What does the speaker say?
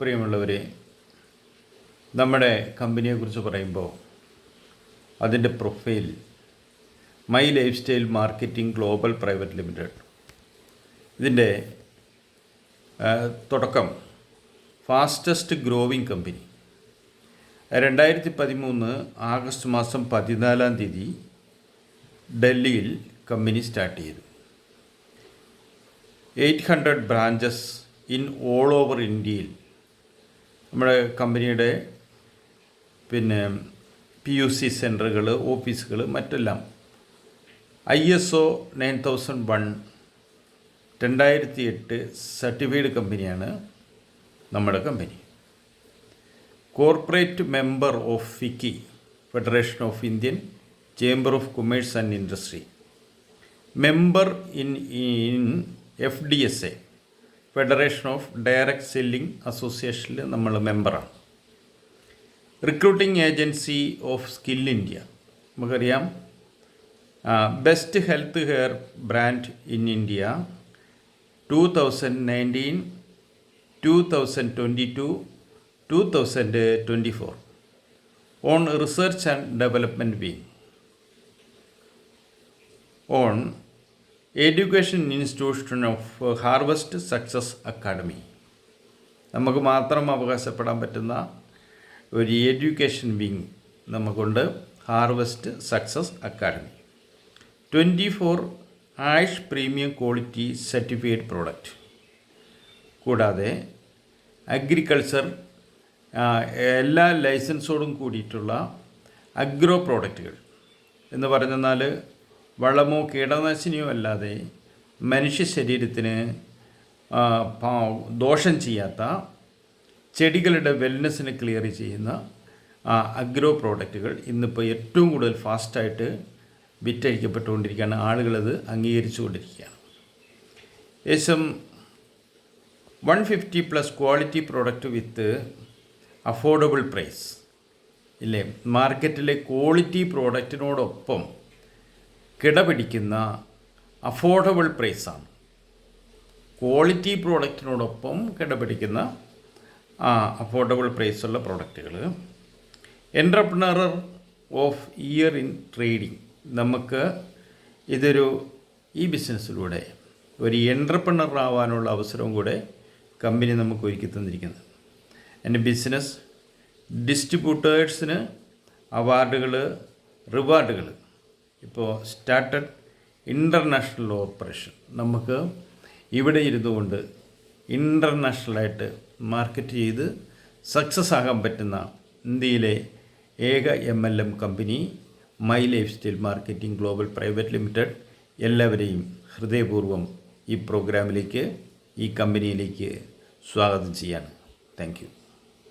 പ്രിയമുള്ളവരെ നമ്മുടെ കമ്പനിയെക്കുറിച്ച് പറയുമ്പോൾ അതിന്റെ profile my life style marketing global private limited. ഇതിന്റെ തുടക്കം ഫാസ്റ്റസ്റ്റ് ഗ്രോവിംഗ് കമ്പനി. രണ്ടായിരത്തി പതിമൂന്ന് ആഗസ്റ്റ് മാസം പതിനാലാം തീയതി ഡൽഹിയിൽ കമ്പനി സ്റ്റാർട്ട് ചെയ്തു. Eight hundred branches in all over ഇന്ത്യയിൽ നമ്മുടെ കമ്പനിയുടെ പിന്നെ പി യു സി സെന്ററുകൾ ഓഫീസുകൾ മറ്റെല്ലാം. I S O nine thousand one രണ്ടായിരത്തി എട്ട് സർട്ടിഫൈഡ് കമ്പനിയാണ് നമ്മുടെ company. Corporate member of FICCI federation of Indian chamber of commerce and industry member in in F D S A federation of direct selling അസോസിയേഷനിൽ നമ്മൾ മെമ്പറാണ് recruiting agency of skill India നമുക്കറിയാം best health care brand in India two thousand nineteen two thousand twenty two two thousand twenty four on research and development wing on education institution of harvest success academy നമുക്ക് മാത്രം അവകാശപ്പെടാൻ പറ്റുന്ന ഒരു education wing നമുക്കുണ്ട്. Harvest success academy twenty four ash premium quality certified product കൂടാതെ agriculture എല്ലാ ലൈസൻസോടും കൂടിയിട്ടുള്ള അഗ്രോ പ്രോഡക്റ്റുകൾ എന്ന് പറഞ്ഞെന്നാൽ വളമോ കീടനാശിനിയോ അല്ലാതെ മനുഷ്യ ശരീരത്തിന് ദോഷം ചെയ്യാത്ത ചെടികളുടെ വെൽനെസ്സിനെ ക്ലിയർ ചെയ്യുന്ന അഗ്രോ പ്രോഡക്റ്റുകൾ ഇന്നിപ്പോൾ ഏറ്റവും കൂടുതൽ ഫാസ്റ്റായിട്ട് വിറ്റഴിക്കപ്പെട്ടുകൊണ്ടിരിക്കുകയാണ്. ആളുകളത് അംഗീകരിച്ചു കൊണ്ടിരിക്കുകയാണ് ഏകദേശം one fifty plus quality product with affordable price ഇല്ലേ? മാർക്കറ്റിലെ ക്വാളിറ്റി പ്രോഡക്റ്റിനോടൊപ്പം കിടപിടിക്കുന്ന അഫോർഡബിൾ പ്രൈസാണ് ക്വാളിറ്റി പ്രോഡക്റ്റിനോടൊപ്പം കിടപിടിക്കുന്ന അഫോർഡബിൾ പ്രൈസുള്ള പ്രോഡക്റ്റുകൾ entrepreneur of year in trading നമുക്ക് ഇതൊരു ഈ ബിസിനസ്സിലൂടെ ഒരു എന്റർപ്രണർ ആവാനുള്ള അവസരവും കൂടെ കമ്പനി നമുക്ക് ഒരുക്കി തന്നിരിക്കുന്നത്. എന്റെ ബിസിനസ് ഡിസ്ട്രിബ്യൂട്ടേഴ്സിന് അവാർഡുകൾ റിവാർഡുകൾ ഇപ്പോൾ സ്റ്റാർട്ടഡ് ഇന്റർനാഷണൽ ഓപ്പറേഷൻ. നമുക്ക് ഇവിടെ ഇരുന്നു കൊണ്ട് ഇന്റർനാഷണലായിട്ട് മാർക്കറ്റ് ചെയ്ത് സക്സസ് ആകാൻ പറ്റുന്ന ഇന്ത്യയിലെ ഏക M L M company my life style marketing global private limited എല്ലാവരെയും ഹൃദയപൂർവം ഈ പ്രോഗ്രാമിലേക്ക് ഈ കമ്പനിയിലേക്ക് സ്വാഗതം ചെയ്യാണ്. താങ്ക്